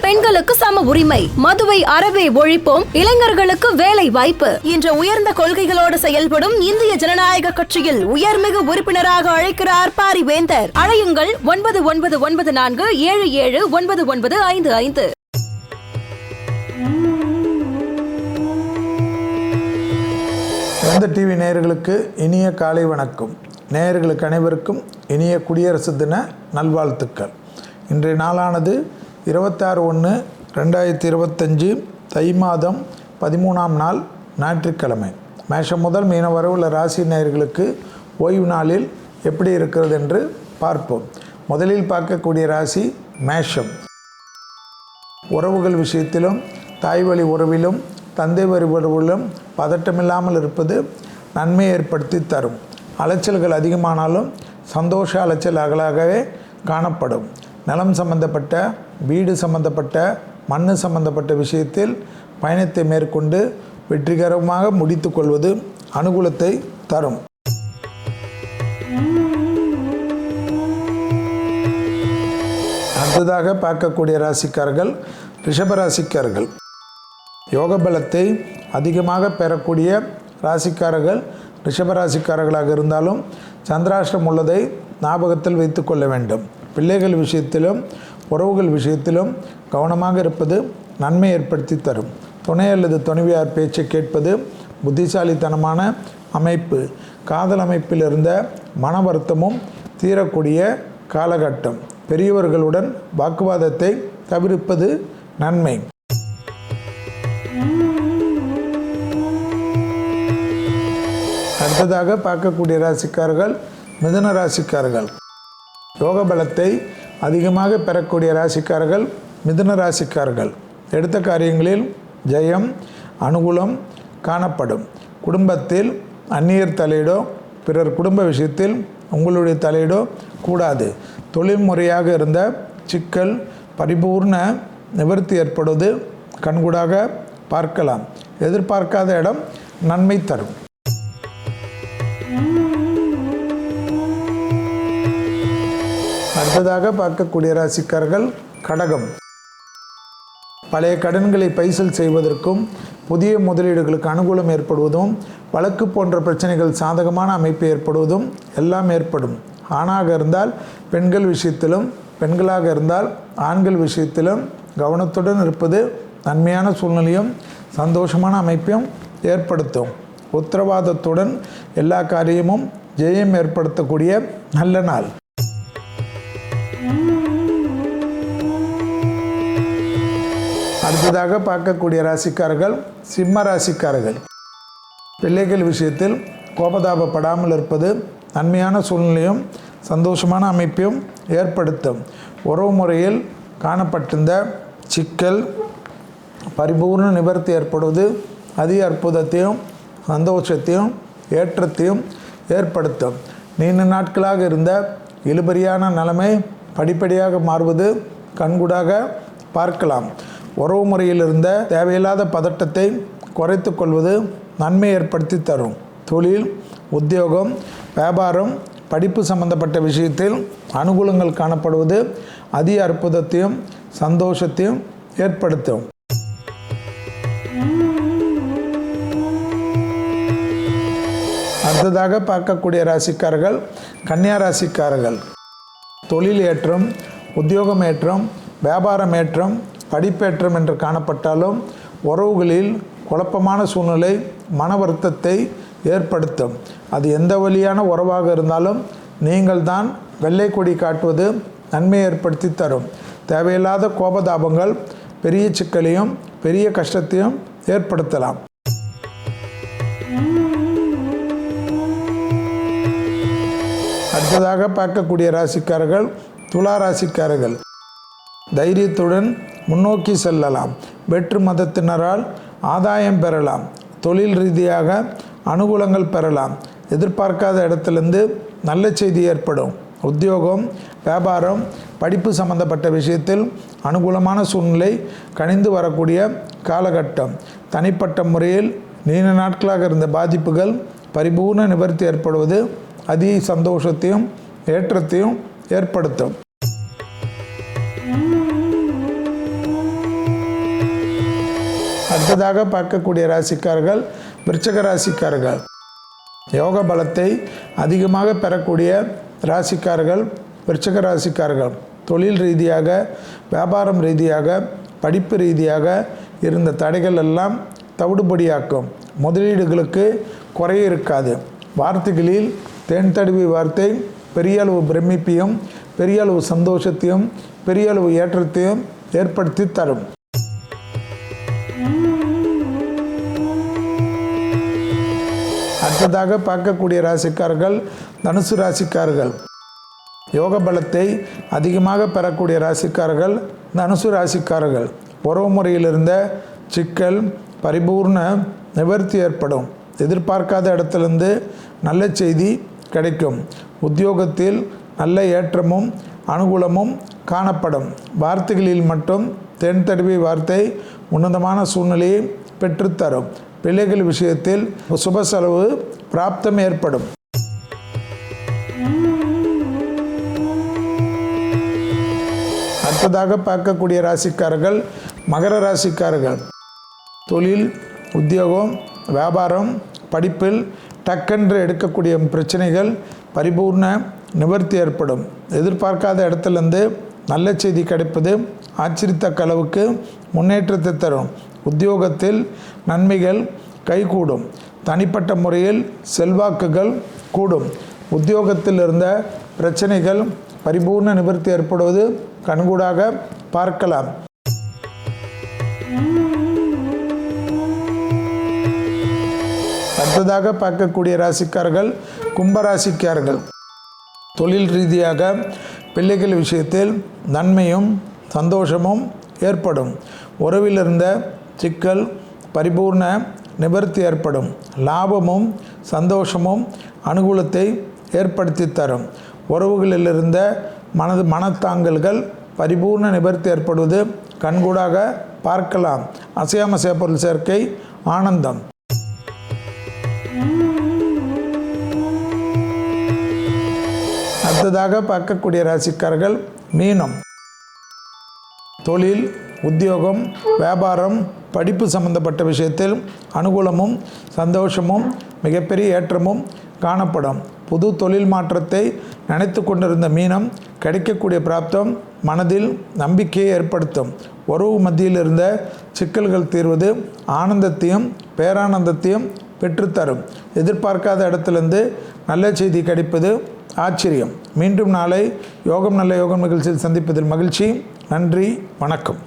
பெண்களுக்கு சம உரிமை. மதுவை அறவே ஒழிப்போம். இளைஞர்களுக்கு வேலை வாய்ப்பு. என்ற உயர்ந்த கொள்கைகளோடு செயல்படும் இந்திய ஜனநாயக கட்சியில் உயர்மிகு உறுப்பினராக அழைக்கிறார் பாரிவேந்தர். அழையுங்கள் ஒன்பது ஒன்பது ஒன்பது நான்கு ஏழு ஏழு ஒன்பது ஒன்பது ஐந்து ஐந்து. எந்த டிவி நேயர்களுக்கு இனிய காலை வணக்கம். நேயர்களுக்கு அனைவருக்கும் இனிய குடியரசு தின நல்வாழ்த்துக்கள். இன்றைய நாளானது இருபத்தாறு ஒன்று ரெண்டாயிரத்தி இருபத்தஞ்சு தை மாதம் பதிமூணாம் நாள் ஞாயிற்றுக்கிழமை. மேஷம் முதல் மீன வரை உள்ள ராசி நேயர்களுக்கு ஓய்வு நாளில் எப்படி இருக்கிறது என்று பார்ப்போம். முதலில் பார்க்கக்கூடிய ராசி மேஷம். உறவுகள் விஷயத்திலும் தாய் வழி உறவிலும் தந்தை வழி உறவிலும் பதட்டமில்லாமல் இருப்பது நன்மை ஏற்படுத்தி தரும். அலைச்சல்கள் அதிகமானாலும் சந்தோஷ அலைச்சல் அகலாகவே காணப்படும். நலம் சம்பந்தப்பட்ட வீடு சம்பந்தப்பட்ட மண் சம்பந்தப்பட்ட விஷயத்தில் பயணத்தை மேற்கொண்டு வெற்றிகரமாக முடித்துக்கொள்வது அனுகூலத்தை தரும். அடுத்ததாக பார்க்கக்கூடிய ராசிக்காரர்கள் ரிஷபராசிக்காரர்கள் யோக பலத்தை அதிகமாக பெறக்கூடிய ராசிக்காரர்கள் ரிஷபராசிக்காரர்களாக இருந்தாலும் சந்திராஷ்டம் உள்ளதை ஞாபகத்தில் வைத்துக்கொள்ள வேண்டும். பிள்ளைகள் விஷயத்திலும் உறவுகள் விஷயத்திலும் கவனமாக இருப்பது நன்மை ஏற்படுத்தி தரும். துணை அல்லது துணைவியார் பேச்சை கேட்பது புத்திசாலித்தனமான அமைப்பு. காதல் அமைப்பில் இருந்த மன வருத்தமும் தீரக்கூடிய காலகட்டம். பெரியவர்களுடன் வாக்குவாதத்தை தவிர்ப்பது நன்மை. அடுத்ததாக பார்க்கக்கூடிய ராசிக்காரர்கள் மிதுன ராசிக்காரர்கள். யோக பலத்தை அதிகமாக பெறக்கூடிய ராசிக்காரர்கள் மிதுன ராசிக்காரர்கள். எடுத்த காரியங்களில் ஜெயம் அனுகூலம் காணப்படும். குடும்பத்தில் அந்நியர் தலையிடோ பிறர் குடும்ப விஷயத்தில் உங்களுடைய தலையிடோ கூடாது. தொழில்முறையாக இருந்த சிக்கல் பரிபூர்ண நிவர்த்தி ஏற்படுவது கண்கூடாக பார்க்கலாம். எதிர்பார்க்காத இடம் நன்மை தரும். அடுத்ததாக பார்க்கக்கூடிய ராசிக்கர்கள் கடகம். பழைய கடன்களை பைசல் செய்வதற்கும் புதிய முதலீடுகளுக்கு அனுகூலம் ஏற்படுவதும் வழக்கு போன்ற பிரச்சனைகள் சாதகமான அமைப்பு ஏற்படுவதும் எல்லாம் ஏற்படும். ஆணாக இருந்தால் பெண்கள் விஷயத்திலும் பெண்களாக இருந்தால் ஆண்கள் விஷயத்திலும் கவனத்துடன் இருப்பது நன்மையான சூழ்நிலையும் சந்தோஷமான அமைப்பையும் ஏற்படுத்தும். உத்தரவாதத்துடன் எல்லா காரியமும் ஜெயம் ஏற்படுத்தக்கூடிய நல்ல நாள். அடுத்ததாக பார்க்கக்கூடிய ராசிக்காரர்கள் சிம்ம ராசிக்காரர்கள். பிள்ளைகள் விஷயத்தில் கோபதாபப்படாமல் இருப்பது நன்மையான சூழ்நிலையும் சந்தோஷமான அமைப்பையும் ஏற்படுத்தும். உறவு முறையில் காணப்பட்டிருந்த சிக்கல் பரிபூர்ண நிவர்த்தி ஏற்படுவது அதிக அற்புதத்தையும் சந்தோஷத்தையும் ஏற்றத்தையும் ஏற்படுத்தும். நீண்ட நாட்களாக இருந்த இழுபறியான நிலைமை படிப்படியாக மாறுவது கண்கூடாக பார்க்கலாம். உறவு முறையில் இருந்த தேவையில்லாத பதட்டத்தை குறைத்து கொள்வது நன்மை ஏற்படுத்தி தரும். தொழில் உத்தியோகம் வியாபாரம் படிப்பு சம்பந்தப்பட்ட விஷயத்தில் அனுகூலங்கள் காணப்படுவது அதிக அற்புதத்தையும் சந்தோஷத்தையும் ஏற்படுத்தும். அடுத்ததாக பார்க்கக்கூடிய ராசிக்காரர்கள் கன்னியா ராசிக்காரர்கள். தொழில் ஏற்றம் உத்தியோகம் ஏற்றம் வியாபாரம் ஏற்றம் படிப்பேற்றம் என்று காணப்பட்டாலும் உறவுகளில் குழப்பமான சூழ்நிலை மன வருத்தத்தை ஏற்படுத்தும். அது எந்த வழியான உறவாக இருந்தாலும் நீங்கள் தான் வெள்ளை கொடி காட்டுவது நன்மை ஏற்படுத்தி தரும். தேவையில்லாத கோபதாபங்கள் பெரிய சிக்கலையும் பெரிய கஷ்டத்தையும் ஏற்படுத்தலாம். அடுத்ததாக பார்க்கக்கூடிய ராசிக்காரர்கள் துலா ராசிக்காரர்கள். தைரியத்துடன் முன்னோக்கி செல்லலாம். வெற்று மதத்தினரால் ஆதாயம் பெறலாம். தொழில் ரீதியாக அனுகூலங்கள் பெறலாம். எதிர்பார்க்காத இடத்துலேருந்து நல்ல செய்தி ஏற்படும். உத்தியோகம் வியாபாரம் படிப்பு சம்பந்தப்பட்ட விஷயத்தில் அனுகூலமான சூழ்நிலை கணிந்து வரக்கூடிய காலகட்டம். தனிப்பட்ட முறையில் நீண்ட நாட்களாக இருந்த பாதிப்புகள் பரிபூர்ண நிவர்த்தி ஏற்படுவது அதி சந்தோஷத்தையும் ஏற்றத்தையும் ஏற்படுத்தும். அடுத்ததாக பார்க்கக்கூடிய ராசிக்காரர்கள் விருச்சக ராசிக்காரர்கள். யோக பலத்தை அதிகமாக பெறக்கூடிய ராசிக்காரர்கள் விருச்சக ராசிக்காரர்கள். தொழில் ரீதியாக வியாபாரம் ரீதியாக படிப்பு ரீதியாக இருந்த தடைகள் எல்லாம் தவிடுபடியாக்கும். முதலீடுகளுக்கு குறைய இருக்காது. வார்த்தைகளில் தேன் தடுவி வார்த்தை பெரிய அளவு பிரமிப்பையும் பெரிய அளவு சந்தோஷத்தையும் பெரிய அளவு ஏற்றத்தையும் ஏற்படுத்தி தரும். அடுத்ததாக பார்க்கக்கூடிய ராசிக்காரர்கள் தனுசு ராசிக்காரர்கள். யோக பலத்தை அதிகமாக பெறக்கூடிய ராசிக்காரர்கள் தனுசு ராசிக்காரர்கள். உறவு முறையில் இருந்த சிக்கல் பரிபூர்ண நிவர்த்தி ஏற்படும். எதிர்பார்க்காத இடத்திலிருந்து நல்ல செய்தி கிடைக்கும். உத்தியோகத்தில் நல்ல ஏற்றமும் அனுகூலமும் காணப்படும். வார்த்தைகளில் மட்டும் தென் தடுவி வார்த்தை உன்னதமான சூழ்நிலையை பெற்றுத்தரும். பிள்ளைகள் விஷயத்தில் சுப செலவு பிராப்தம் ஏற்படும். அடுத்ததாக பார்க்கக்கூடிய ராசிக்காரர்கள் மகர ராசிக்காரர்கள். தொழில் உத்தியோகம் வியாபாரம் படிப்பில் டக்கென்று எடுக்கக்கூடிய பிரச்சனைகள் பரிபூர்ண நிவர்த்தி ஏற்படும். எதிர்பார்க்காத இடத்துலேருந்து நல்ல செய்தி கிடைப்பது ஆச்சரித்த அளவுக்கு முன்னேற்றத்தை தரும். உத்தியோகத்தில் நன்மைகள் கைகூடும். தனிப்பட்ட முறையில் செல்வாக்குகள் கூடும். உத்தியோகத்தில் இருந்த பிரச்சனைகள் பரிபூர்ண நிவர்த்தி ஏற்படுவது கண்கூடாக பார்க்கலாம். அடுத்ததாக பார்க்கக்கூடிய ராசிக்காரர்கள் கும்பராசிக்காரர்கள். தொழில் ரீதியாக பிள்ளைகள் விஷயத்தில் நன்மையும் சந்தோஷமும் ஏற்படும். உறவில் இருந்த சிக்கல் பரிபூர்ண நிவர்த்தி ஏற்படும். லாபமும் சந்தோஷமும் அனுகூலத்தை ஏற்படுத்தி தரும். உறவுகளில் இருந்த மனது மனத்தாங்கல்கள் பரிபூர்ண நிவர்த்தி ஏற்படுவது கண்கூடாக பார்க்கலாம். அசையாம சேப்பொருள் சேர்க்கை ஆனந்தம். அடுத்ததாக பார்க்கக்கூடிய ராசிக்காரர்கள் மீனம். தொழில் உத்தியோகம் வியாபாரம் படிப்பு சம்பந்தப்பட்ட விஷயத்தில் அனுகூலமும் சந்தோஷமும் மிகப்பெரிய ஏற்றமும் காணப்படும். புது தொழில் மாற்றத்தை நினைத்து கொண்டிருந்த மீனம் கிடைக்கக்கூடிய பிராப்தம் மனதில் நம்பிக்கையை ஏற்படுத்தும். உறவு மத்தியில் இருந்த சிக்கல்கள் தீர்வது ஆனந்தத்தையும் பேரானந்தத்தையும் பெற்றுத்தரும். எதிர்பார்க்காத இடத்திலிருந்து நல்ல செய்தி கிடைப்பது ஆச்சரியம். மீண்டும் நாளை யோகம் நல்ல யோகம் நிகழ்ச்சியில் சந்திப்பதில் மகிழ்ச்சி. நன்றி வணக்கம்.